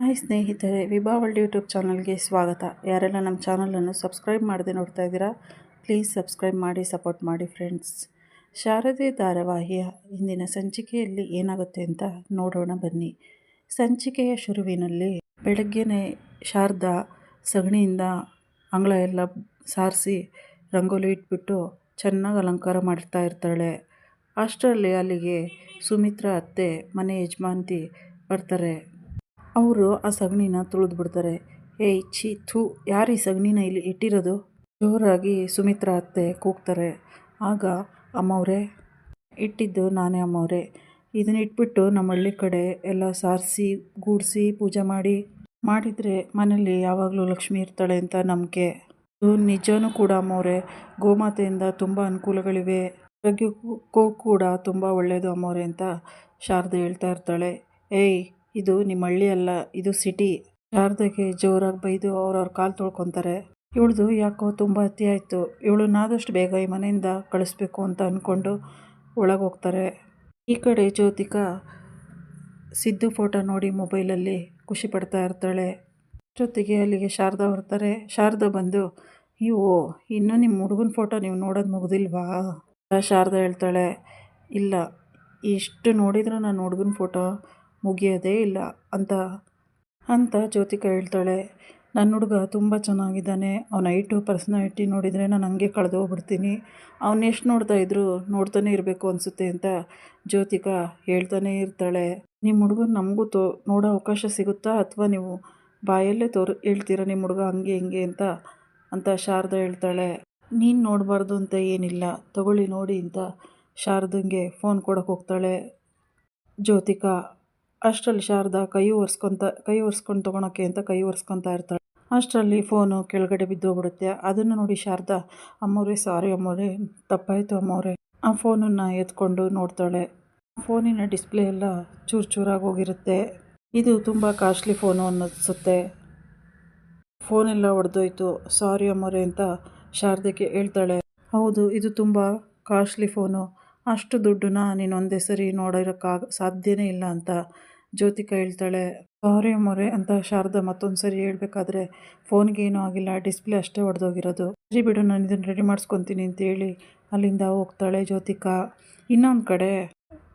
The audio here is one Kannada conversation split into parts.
ಹಾಯ್ ಸ್ನೇಹಿತರೆ, ವಿಭಾ ಯೂಟ್ಯೂಬ್ ಚಾನಲ್ಗೆ ಸ್ವಾಗತ. ಯಾರೆಲ್ಲ ನಮ್ಮ ಚಾನಲನ್ನು ಸಬ್ಸ್ಕ್ರೈಬ್ ಮಾಡದೆ ನೋಡ್ತಾ ಇದ್ದೀರಾ, ಪ್ಲೀಸ್ ಸಬ್ಸ್ಕ್ರೈಬ್ ಮಾಡಿ, ಸಪೋರ್ಟ್ ಮಾಡಿ ಫ್ರೆಂಡ್ಸ್. ಶಾರದೆ ಧಾರಾವಾಹಿಯ ಇಂದಿನ ಸಂಚಿಕೆಯಲ್ಲಿ ಏನಾಗುತ್ತೆ ಅಂತ ನೋಡೋಣ ಬನ್ನಿ. ಸಂಚಿಕೆಯ ಶುರುವಿನಲ್ಲಿ ಬೆಳಗ್ಗೆನೇ ಶಾರದಾ ಸಗಣಿಯಿಂದ ಅಂಗಳ ಎಲ್ಲ ಸಾರಿಸಿ ರಂಗೋಲಿ ಇಟ್ಬಿಟ್ಟು ಚೆನ್ನಾಗಿ ಅಲಂಕಾರ ಮಾಡ್ತಾ ಇರ್ತಾಳೆ. ಅಷ್ಟರಲ್ಲಿ ಅಲ್ಲಿಗೆ ಸುಮಿತ್ರ ಅತ್ತೆ, ಮನೆ ಯಜಮಾಂತಿ ಬರ್ತಾರೆ. ಅವರು ಆ ಸಗಣಿನ ತುಳಿದು ಬಿಡ್ತಾರೆ. ಏಯ್ ಛೀ, ಥೂ, ಯಾರು ಈ ಸಗಣಿನ ಇಲ್ಲಿ ಇಟ್ಟಿರೋದು? ಜೋರಾಗಿ ಸುಮಿತ್ರ ಅತ್ತೆ ಕೂಗ್ತಾರೆ. ಆಗ ಅಮ್ಮವ್ರೆ, ಇಟ್ಟಿದ್ದು ನಾನೇ ಅಮ್ಮವ್ರೆ. ಇದನ್ನ ಇಟ್ಬಿಟ್ಟು ನಮ್ಮ ಹಳ್ಳಿ ಕಡೆ ಎಲ್ಲ ಸಾರಿಸಿ, ಗೂಡಿಸಿ ಪೂಜೆ ಮಾಡಿ. ಮಾಡಿದರೆ ಮನೇಲಿ ಯಾವಾಗಲೂ ಲಕ್ಷ್ಮಿ ಇರ್ತಾಳೆ ಅಂತ ನಂಬಿಕೆ. ಇದು ನಿಜವೂ ಕೂಡ ಅಮ್ಮವ್ರೆ. ಗೋಮಾತೆಯಿಂದ ತುಂಬ ಅನುಕೂಲಗಳಿವೆ. ಆರೋಗ್ಯಕ್ಕೂ ಕೂಡ ತುಂಬ ಒಳ್ಳೆಯದು ಅಮ್ಮವ್ರೆ ಅಂತ ಶಾರದೆ ಹೇಳ್ತಾ ಇರ್ತಾಳೆ. ಏಯ್ ಇದು ನಿಮ್ಮ ಹಳ್ಳಿ ಅಲ್ಲ, ಇದು ಸಿಟಿ ಶಾರದೆಗೆ ಜೋರಾಗಿ ಬೈದು ಅವ್ರವ್ರ ಕಾಲು ತೊಳ್ಕೊತಾರೆ. ಇವಳ್ದು ಯಾಕೋ ತುಂಬ ಅತಿ ಆಯಿತು. ಇವಳನ್ನಾದಷ್ಟು ಬೇಗ ಈ ಮನೆಯಿಂದ ಕಳಿಸ್ಬೇಕು ಅಂತ ಅಂದ್ಕೊಂಡು ಒಳಗೆ ಹೋಗ್ತಾರೆ. ಈ ಕಡೆ ಜ್ಯೋತಿಕಾ ಸಿದ್ದು ಫೋಟೋ ನೋಡಿ ಮೊಬೈಲಲ್ಲಿ ಖುಷಿ ಪಡ್ತಾ ಇರ್ತಾಳೆ. ಜೊತೆಗೆ ಅಲ್ಲಿಗೆ ಶಾರದಾ ಬರ್ತಾರೆ. ಶಾರದಾ ಬಂದು ಇವು ಇನ್ನೂ ನಿಮ್ಮ ಹುಡುಗನ ಫೋಟೋ ನೀವು ನೋಡೋದು ಮುಗ್ದಿಲ್ವಾ? ಶಾರದಾ ಹೇಳ್ತಾಳೆ. ಇಲ್ಲ, ಇಷ್ಟು ನೋಡಿದರೂ ನಾನು ಹುಡುಗನ ಫೋಟೋ ಮುಗಿಯೋದೇ ಇಲ್ಲ ಅಂತ ಅಂತ ಜ್ಯೋತಿಕ ಹೇಳ್ತಾಳೆ ನನ್ನ ಹುಡುಗ ತುಂಬ ಚೆನ್ನಾಗಿದ್ದಾನೆ. ಅವನ ಐಟು ಪರ್ಸ್ನಾಲಿಟಿ ನೋಡಿದರೆ ನಾನು ಹಂಗೆ ಕಳೆದು ಹೋಗ್ಬಿಡ್ತೀನಿ ಅವನ್ನ ಎಷ್ಟು ನೋಡ್ತಾ ಇದ್ರು ನೋಡ್ತಾನೆ ಇರಬೇಕು ಅನಿಸುತ್ತೆ ಅಂತ ಜ್ಯೋತಿಕ ಹೇಳ್ತಾನೆ ಇರ್ತಾಳೆ. ನಿಮ್ಮ ಹುಡುಗನ ನಮಗೂ ತೋ, ನೋಡೋ ಅವಕಾಶ ಸಿಗುತ್ತಾ ಅಥವಾ ನೀವು ಬಾಯಲ್ಲೇ ತೋರು, ಹೇಳ್ತೀರಾ ನಿಮ್ಮ ಹುಡುಗ ಹಂಗೆ, ಹಿಂಗೆ ಅಂತ ಅಂತ ಶಾರದಾ ಹೇಳ್ತಾಳೆ. ನೀನು ನೋಡಬಾರ್ದು ಅಂತ ಏನಿಲ್ಲ. ತಗೊಳ್ಳಿ ನೋಡಿ ಅಂತ ಶಾರದಂಗೆ ಫೋನ್ ಕೊಡೋಕೆ ಹೋಗ್ತಾಳೆ. ಜ್ಯೋತಿಕಾ ಅಷ್ಟರಲ್ಲಿ ಶಾರದಾ ಕೈ ಒರೆಸ್ಕೊತ, ಕೈ ಒರೆಸ್ಕೊಂಡು ತೊಗೊಳಕ್ಕೆ ಅಂತ ಕೈ ಒರೆಸ್ಕೊತಾ ಇರ್ತಾಳೆ. ಅಷ್ಟರಲ್ಲಿ ಫೋನು ಕೆಳಗಡೆ ಬಿದ್ದೋಗ್ಬಿಡುತ್ತೆ. ಅದನ್ನು ನೋಡಿ ಶಾರದಾ ಅಮ್ಮವ್ರೆ ಸಾರಿ ಅಮ್ಮವ್ರೆ ತಪ್ಪಾಯಿತು ಅಮ್ಮವ್ರೆ ಆ ಫೋನನ್ನು ಎತ್ಕೊಂಡು ನೋಡ್ತಾಳೆ. ಫೋನಿನ ಡಿಸ್ಪ್ಲೇ ಎಲ್ಲ ಚೂರು ಚೂರಾಗಿ ಹೋಗಿರುತ್ತೆ. ಇದು ತುಂಬ ಕಾಸ್ಟ್ಲಿ ಫೋನು ಅನ್ನಿಸುತ್ತೆ. ಫೋನೆಲ್ಲ ಒಡೆದೋಯ್ತು. ಸಾರಿ ಅಮ್ಮವ್ರೆ ಅಂತ ಶಾರದಕ್ಕೆ ಹೇಳ್ತಾಳೆ. ಹೌದು, ಇದು ತುಂಬ ಕಾಸ್ಟ್ಲಿ ಫೋನು. ಅಷ್ಟು ದುಡ್ಡನ್ನ ನೀನು ಒಂದೇ ಸರಿ ನೋಡಿರೋಕ್ಕಾಗ ಸಾಧ್ಯನೇ ಇಲ್ಲ ಅಂತ ಜ್ಯೋತಿಕ ಹೇಳ್ತಾಳೆ ಸಾರಿ ಮೊರೆ ಅಂತ ಶಾರದಾ ಮತ್ತೊಂದು ಸರಿ ಹೇಳ್ಬೇಕಾದ್ರೆ ಫೋನ್ಗೆ ಏನೂ ಆಗಿಲ್ಲ, ಡಿಸ್ಪ್ಲೇ ಅಷ್ಟೇ ಹೊಡೆದೋಗಿರೋದು ಸರಿ ಬಿಡು, ನಾನು ಇದನ್ನು ರೆಡಿ ಮಾಡಿಸ್ಕೊತೀನಿ ಅಂತೇಳಿ ಅಲ್ಲಿಂದ ಹೋಗ್ತಾಳೆ ಜ್ಯೋತಿಕಾ. ಇನ್ನೊಂದು ಕಡೆ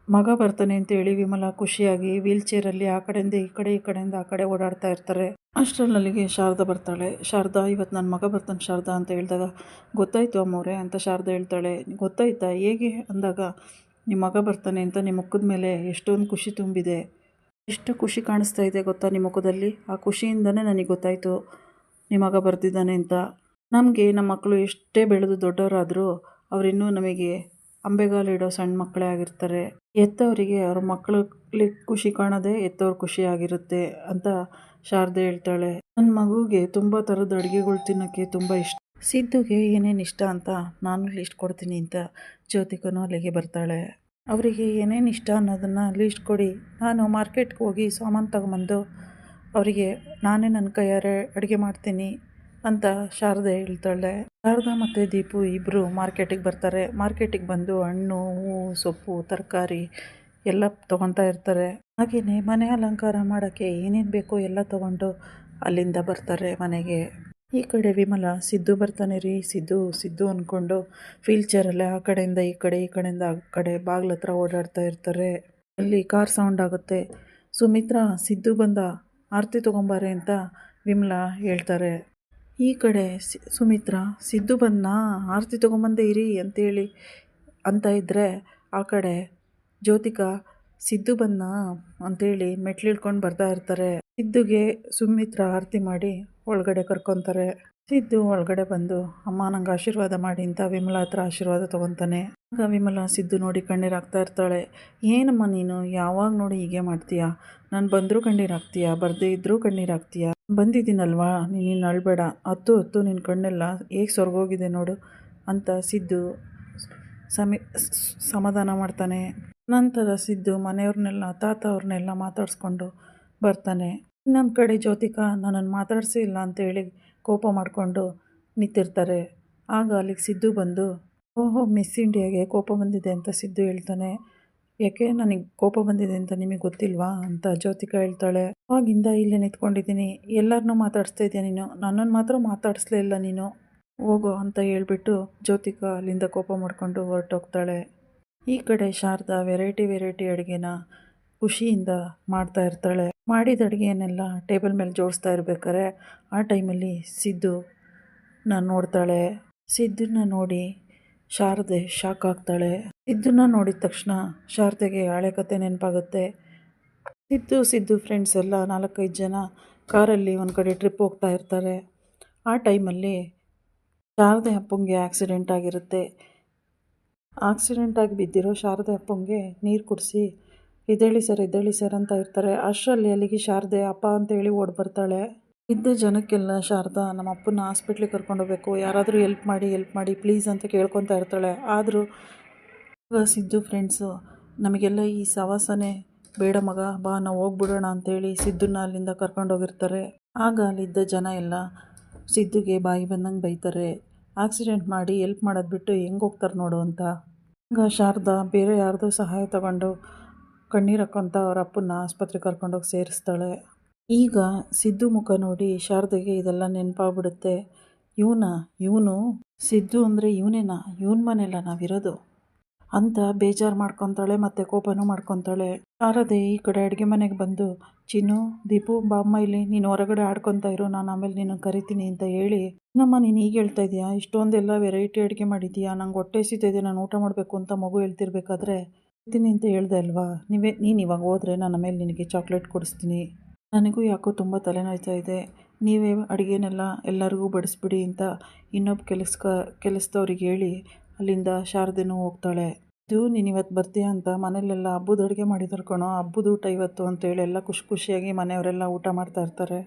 ಮಗ ಬರ್ತಾನೆ ಅಂತೇಳಿ ವಿಮಲ ಖುಷಿಯಾಗಿ ವೀಲ್ ಚೇರಲ್ಲಿ ಆ ಕಡೆಯಿಂದ ಈ ಕಡೆ, ಈ ಕಡೆಯಿಂದ ಆ ಕಡೆ ಓಡಾಡ್ತಾ ಇರ್ತಾರೆ. ಅಷ್ಟರಲ್ಲಿ ಶಾರದಾ ಬರ್ತಾಳೆ. ಶಾರದಾ, ಇವತ್ತು ನನ್ನ ಮಗ ಬರ್ತಾನೆ ಶಾರದಾ ಅಂತ ಹೇಳಿದಾಗ, ಗೊತ್ತಾಯಿತು ಅಮ್ಮವ್ರೆ ಅಂತ ಶಾರದಾ ಹೇಳ್ತಾಳೆ. ಗೊತ್ತಾಯ್ತಾ? ಹೇಗೆ? ಅಂದಾಗ ನಿಮ್ಮ ಮಗ ಬರ್ತಾನೆ ಅಂತ ನಿಮ್ಮ ಮುಖದ ಮೇಲೆ ಎಷ್ಟೊಂದು ಖುಷಿ ತುಂಬಿದೆ. ಎಷ್ಟು ಖುಷಿ ಕಾಣಿಸ್ತಾ ಇದೆ ಗೊತ್ತಾ ನಿಮ್ಮ ಮುಖದಲ್ಲಿ? ಆ ಖುಷಿಯಿಂದನೇ ನನಗೆ ಗೊತ್ತಾಯಿತು ನಿಮ್ಮ ಮಗ ಬರ್ತಿದ್ದಾನೆ ಅಂತ. ನಮಗೆ ನಮ್ಮ ಮಕ್ಕಳು ಎಷ್ಟೇ ಬೆಳೆದು ದೊಡ್ಡವರಾದರೂ, ಅವರಿನ್ನೂ ನಮಗೆ ಅಂಬೆಗಾಲಿಡೋ ಸಣ್ಣ ಮಕ್ಕಳೇ ಆಗಿರ್ತಾರೆ. ಎತ್ತವರಿಗೆ ಅವ್ರ ಮಕ್ಕಳಲ್ಲಿ ಖುಷಿ ಕಾಣೋದೇ ಎತ್ತವ್ರ ಖುಷಿಯಾಗಿರುತ್ತೆ ಅಂತ ಶಾರದೆ ಹೇಳ್ತಾಳೆ. ನನ್ನ ಮಗುಗೆ ತುಂಬ ಥರದ ಅಡುಗೆಗಳು ತಿನ್ನೋಕ್ಕೆ ತುಂಬ ಇಷ್ಟ. ಸಿದ್ದುಗೆ ಏನೇನು ಇಷ್ಟ ಅಂತ ನಾನು ಲಿಸ್ಟ್ ಕೊಡ್ತೀನಿ ಅಂತ ಜ್ಯೋತಿಕನು ಅಲ್ಲಿಗೆ ಬರ್ತಾಳೆ. ಅವರಿಗೆ ಏನೇನು ಇಷ್ಟ ಅನ್ನೋದನ್ನು ಲೀಸ್ಟ್ ಕೊಡಿ. ನಾನು ಮಾರ್ಕೆಟ್ಗೆ ಹೋಗಿ ಸಾಮಾನು ತಗೊಂಬಂದು ಅವರಿಗೆ ನಾನೇ ನನ್ನ ಕೈಯಾರೆ ಅಡುಗೆ ಮಾಡ್ತೀನಿ. ಅಂತ ಶಾರದೆ ಹೇಳ್ತಾಳೆ. ಶಾರದಾ ಮತ್ತು ದೀಪು ಇಬ್ಬರು ಮಾರ್ಕೆಟಿಗೆ ಬರ್ತಾರೆ. ಮಾರ್ಕೆಟಿಗೆ ಬಂದು ಹಣ್ಣು ಹೂವು ಸೊಪ್ಪು, ತರಕಾರಿ ಎಲ್ಲ ತೊಗೊತಾ ಇರ್ತಾರೆ. ಹಾಗೆಯೇ ಮನೆ ಅಲಂಕಾರ ಮಾಡೋಕ್ಕೆ ಏನೇನು ಬೇಕೋ ಎಲ್ಲ ತೊಗೊಂಡು ಅಲ್ಲಿಂದ ಬರ್ತಾರೆ ಮನೆಗೆ. ಈ ಕಡೆ ವಿಮಲ ಸಿದ್ದು ಬರ್ತಾನೆ ರೀ. ಸಿದ್ದು ಸಿದ್ದು ಅಂದ್ಕೊಂಡು ವೀಲ್ ಚೇರಲ್ಲೇ ಆ ಕಡೆಯಿಂದ ಈ ಕಡೆ, ಈ ಕಡೆಯಿಂದ ಆ ಕಡೆ ಬಾಗ್ಲ ಹತ್ರ ಓಡಾಡ್ತಾ ಇರ್ತಾರೆ. ಅಲ್ಲಿ ಕಾರ್ ಸೌಂಡ್ ಆಗುತ್ತೆ. ಸುಮಿತ್ರಾ, ಸಿದ್ದು ಬಂದ ಆರತಿ ತೊಗೊಂಬಾರೆ ಅಂತ ವಿಮಲ ಹೇಳ್ತಾರೆ. ಈ ಕಡೆ ಸುಮಿತ್ರ, ಸಿದ್ದು ಬಂದನಾ ಆರತಿ ತೊಗೊಂಬಂದೆ ಇರಿ ಅಂತೇಳಿ ಅಂತ ಇದ್ದರೆ ಆ ಕಡೆ ಜ್ಯೋತಿಕಾ, ಸಿದ್ದು ಬಂದನಾ ಅಂತೇಳಿ ಮೆಟ್ಲಿಡ್ಕೊಂಡು ಬರ್ತಾ ಇರ್ತಾರೆ. ಸಿದ್ದುಗೆ ಸುಮಿತ್ರ ಆರತಿ ಮಾಡಿ ಒಳಗಡೆ ಕರ್ಕೊತಾರೆ. ಸಿದ್ದು ಒಳಗಡೆ ಬಂದು ಅಮ್ಮ ನಂಗೆ ಆಶೀರ್ವಾದ ಮಾಡಿ ಅಂತ ವಿಮಲ ಹತ್ರ ಆಶೀರ್ವಾದ ತೊಗೊತಾನೆ. ಆಗ ವಿಮಲ ಸಿದ್ದು ನೋಡಿ ಕಣ್ಣೀರಾಗ್ತಾ ಇರ್ತಾಳೆ. ಏನಮ್ಮ ನೀನು? ಯಾವಾಗ ನೋಡಿ ಹೀಗೆ ಮಾಡ್ತೀಯಾ? ನಾನು ಬಂದರೂ ಕಣ್ಣೀರು ಹಾಕ್ತೀಯಾ? ಬರದೇ ಇದ್ದರೂ ಕಣ್ಣೀರು ಹಾಕ್ತೀಯಾ? ಬಂದಿದ್ದೀನಲ್ವಾ? ನೀನು ಅಳಬೇಡ. ಹತ್ತು ಹತ್ತು ನಿನ್ನ ಕಣ್ಣೆಲ್ಲ ಹೇಗೆ ಸೊರಗೋಗಿದೆ ನೋಡು ಅಂತ ಸಿದ್ದು ಸಮಿ ಸಮಾಧಾನ ಮಾಡ್ತಾನೆ. ನಂತರ ಸಿದ್ದು ಮನೆಯವ್ರನ್ನೆಲ್ಲ, ತಾತ ಅವ್ರನ್ನೆಲ್ಲ ಮಾತಾಡಿಸ್ಕೊಂಡು ಬರ್ತಾನೆ. ಇನ್ನೊಂದು ಕಡೆ ಜ್ಯೋತಿಕಾ ನನ್ನನ್ನು ಮಾತಾಡಿಸಿಲ್ಲ ಅಂತೇಳಿ ಕೋಪ ಮಾಡಿಕೊಂಡು ನಿಂತಿರ್ತಾರೆ. ಆಗ ಅಲ್ಲಿಗೆ ಸಿದ್ದು ಬಂದು, ಓಹೋ, ಮಿಸ್ ಇಂಡಿಯಾಗೆ ಕೋಪ ಬಂದಿದೆ ಅಂತ ಸಿದ್ದು ಹೇಳ್ತಾನೆ. ಯಾಕೆ ನನಗೆ ಕೋಪ ಬಂದಿದೆ ಅಂತ ನಿಮಗೆ ಗೊತ್ತಿಲ್ವಾ ಅಂತ ಜ್ಯೋತಿಕಾ ಹೇಳ್ತಾಳೆ ಅವಾಗಿಂದ ಇಲ್ಲೇ ನಿಂತ್ಕೊಂಡಿದ್ದೀನಿ. ಎಲ್ಲರನ್ನೂ ಮಾತಾಡಿಸ್ತಾ ಇದೆಯಾ ನೀನು? ನನ್ನನ್ನು ಮಾತ್ರ ಮಾತಾಡಿಸ್ಲೇ ಇಲ್ಲ ನೀನು? ಹೋಗು ಅಂತ ಹೇಳ್ಬಿಟ್ಟು ಜ್ಯೋತಿಕಾ ಅಲ್ಲಿಂದ ಕೋಪ ಮಾಡಿಕೊಂಡು ಹೊರಟೋಗ್ತಾಳೆ. ಈ ಕಡೆ ಶಾರದಾ ವೆರೈಟಿ ವೆರೈಟಿ ಅಡುಗೆನ ಖುಷಿಯಿಂದ ಮಾಡ್ತಾ ಇರ್ತಾಳೆ. ಮಾಡಿದ ಅಡುಗೆಯನ್ನೆಲ್ಲ ಟೇಬಲ್ ಮೇಲೆ ಜೋಡಿಸ್ತಾ ಇರ್ಬೇಕಾದ್ರೆ ಆ ಟೈಮಲ್ಲಿ ಸಿದ್ದು ನಾನು ನೋಡ್ತಾಳೆ. ಸಿದ್ದನ್ನ ನೋಡಿ ಶಾರದೆ ಶಾಕ್ ಆಗ್ತಾಳೆ. ಸಿದ್ದನ್ನ ನೋಡಿದ ತಕ್ಷಣ ಶಾರದೆಗೆ ಹಳೆ ಕತೆ ನೆನಪಾಗುತ್ತೆ. ಸಿದ್ದು ಸಿದ್ದು ಫ್ರೆಂಡ್ಸ್ ಎಲ್ಲ ನಾಲ್ಕೈದು ಜನ ಕಾರಲ್ಲಿ ಒಂದು ಕಡೆ ಟ್ರಿಪ್ ಹೋಗ್ತಾ ಇರ್ತಾರೆ. ಆ ಟೈಮಲ್ಲಿ ಶಾರದೆ ಅಪ್ಪಂಗೆ ಆಕ್ಸಿಡೆಂಟ್ ಆಗಿರುತ್ತೆ. ಆಕ್ಸಿಡೆಂಟ್ ಆಗಿ ಬಿದ್ದಿರೋ ಶಾರದೆ ಅಪ್ಪಂಗೆ ನೀರು ಕುಡಿಸಿ ಇದ್ದೇಳಿ ಸರ್ ಇದ್ದೇಳಿ ಸರ್ ಅಂತ ಇರ್ತಾರೆ. ಅಷ್ಟರಲ್ಲಿ ಅಲ್ಲಿಗೆ ಶಾರದೆ, ಅಪ್ಪ ಅಂತೇಳಿ ಓಡಿ ಬರ್ತಾಳೆ. ಇದ್ದ ಜನಕ್ಕೆಲ್ಲ ಶಾರದಾ, ನಮ್ಮ ಅಪ್ಪನ ಹಾಸ್ಪಿಟ್ಲಿಗೆ ಕರ್ಕೊಂಡೋಗ್ಬೇಕು ಯಾರಾದರೂ ಎಲ್ಪ್ ಮಾಡಿ ಎಲ್ಪ್ ಮಾಡಿ ಪ್ಲೀಸ್ ಅಂತ ಕೇಳ್ಕೊತಾ ಇರ್ತಾಳೆ. ಆದರೂ ಸಿದ್ದು ಫ್ರೆಂಡ್ಸು ನಮಗೆಲ್ಲ ಈ ಸವಾಸನೆ, ಬೇಡ ಮಗ, ಬಾ, ನಾವು ಹೋಗ್ಬಿಡೋಣ ಅಂತೇಳಿ ಸಿದ್ದುನ ಅಲ್ಲಿಂದ ಕರ್ಕೊಂಡೋಗಿರ್ತಾರೆ ಆಗ ಅಲ್ಲಿದ್ದ ಜನ ಎಲ್ಲ ಸಿದ್ದುಗೆ ಬಾಯಿ ಬಂದಂಗೆ ಬೈತಾರೆ. ಆಕ್ಸಿಡೆಂಟ್ ಮಾಡಿ ಎಲ್ಪ್ ಮಾಡೋದು ಬಿಟ್ಟು ಹೆಂಗೆ ಹೋಗ್ತಾರೆ ನೋಡು ಅಂತ. ಈಗ ಶಾರದಾ ಬೇರೆ ಯಾರ್ದೋ ಸಹಾಯ ತಗೊಂಡು ಕಣ್ಣೀರು ಹಾಕೊಂತ ಅವ್ರ ಅಪ್ಪನ ಆಸ್ಪತ್ರೆಗೆ ಕರ್ಕೊಂಡೋಗಿ ಸೇರಿಸ್ತಾಳೆ. ಈಗ ಸಿದ್ದು ಮುಖ ನೋಡಿ ಶಾರದೆಗೆ ಇದೆಲ್ಲ ನೆನಪಾಗ್ಬಿಡುತ್ತೆ. ಇವನ, ಇವನು, ಸಿದ್ದು ಅಂದರೆ ಇವನೇನಾ? ಇವನ ಮನೆಯಲ್ಲ ನಾವಿರೋದು? ಅಂತ ಬೇಜಾರು ಮಾಡ್ಕೊತಾಳೆ ಮತ್ತೆ ಕೋಪನೂ ಮಾಡ್ಕೊತಾಳೆ. ಆರಾಧೆ ಈ ಕಡೆ ಅಡುಗೆ ಮನೆಗೆ ಬಂದು, ಚಿನ್ನು, ದೀಪು, ಬಾಮ್ಮ ಇಲ್ಲಿ, ನೀನು ಹೊರಗಡೆ ಆಡ್ಕೊತಾ ಇರು, ನಾನು ಆಮೇಲೆ ನಿನ್ನ ಕರಿತೀನಿ ಅಂತ ಹೇಳಿ ನಮ್ಮ ನೀನು ಈಗ ಹೇಳ್ತಾ ಇದೆಯಾ? ಇಷ್ಟೊಂದೆಲ್ಲ ವೆರೈಟಿ ಅಡುಗೆ ಮಾಡಿದ್ದೀಯಾ ನಂಗೆ ಹೊಟ್ಟೆ ಇದೆ ನಾನು ಊಟ ಮಾಡಬೇಕು ಅಂತ ಮಗು ಹೇಳ್ತಿರ್ಬೇಕಾದ್ರೆ ಇರ್ತೀನಿ ಅಂತ ಹೇಳ್ದೆ ಅಲ್ವಾ? ನೀವೇ, ನೀನು ಇವಾಗ ಹೋದರೆ ನಾನು ಆಮೇಲೆ ನಿನಗೆ ಚಾಕ್ಲೇಟ್ ಕೊಡಿಸ್ತೀನಿ. ನನಗೂ ಯಾಕೋ ತುಂಬ ತಲೆನೋಯ್ತಾ ಇದೆ. ನೀವೇ ಅಡುಗೆನೆಲ್ಲ ಎಲ್ಲರಿಗೂ ಬಡಿಸ್ಬಿಡಿ ಅಂತ ಇನ್ನೊಬ್ಬ ಕೆಲಸ ಕೆಲಸದವ್ರಿಗೆ ಹೇಳಿ ಅಲ್ಲಿಂದ ಶಾರದೆನೂ ಹೋಗ್ತಾಳೆ. ಇದು ನೀನು ಇವತ್ತು ಬರ್ತೀಯ ಅಂತ ಮನೇಲೆಲ್ಲ ಹಬ್ಬದ ಅಡುಗೆ ಮಾಡಿದ್ರು ಕಣೋ. ಹಬ್ಬದ ಊಟ ಇವತ್ತು ಅಂತೇಳಿ ಎಲ್ಲ ಖುಷಿ ಖುಷಿಯಾಗಿ ಮನೆಯವರೆಲ್ಲ ಊಟ ಮಾಡ್ತಾ ಇರ್ತಾರೆ.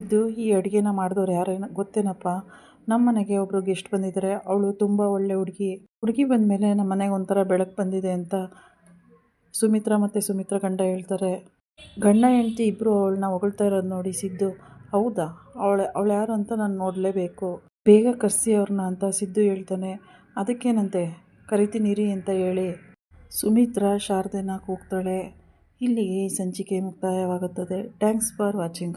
ಇದು ಈ ಅಡುಗೆನ ಮಾಡಿದವ್ರು ಯಾರೇನ ಗೊತ್ತೇನಪ್ಪ? ನಮ್ಮ ಮನೆಗೆ ಒಬ್ಬರು ಗೆಸ್ಟ್ ಬಂದಿದ್ದಾರೆ ಅವಳು ತುಂಬ ಒಳ್ಳೆ ಹುಡುಗಿ. ಹುಡುಗಿ ಬಂದ ಮೇಲೆ ನಮ್ಮ ಮನೆಗೆ ಒಂಥರ ಬೆಳಕು ಬಂದಿದೆ ಅಂತ ಸುಮಿತ್ರಾ ಮತ್ತು ಸುಮಿತ್ರ ಗಂಡ ಹೇಳ್ತಾರೆ. ಗಂಡ, ಹೆಂಡ್ತಿ ಇಬ್ಬರು ಅವಳನ್ನ ಹೊಗಳ್ತಾ ಇರೋದು ನೋಡಿ ಸಿದ್ದು. ಹೌದಾ? ಅವಳ, ಅವಳು ಯಾರು ಅಂತ ನಾನು ನೋಡಲೇಬೇಕು. ಬೇಗ ಕರೆಸಿ ಅವ್ರನ್ನ ಅಂತ ಸಿದ್ದು ಹೇಳ್ತಾನೆ. ಅದಕ್ಕೇನಂತೆ? ಕರಿತೀನಿರಿ ಅಂತ ಹೇಳಿ ಸುಮಿತ್ರಾ ಶಾರದೆನ ಕೂಗ್ತಾಳೆ ಇಲ್ಲಿಗೆ ಈ ಸಂಚಿಕೆ ಮುಕ್ತಾಯವಾಗುತ್ತದೆ. Thanks for watching.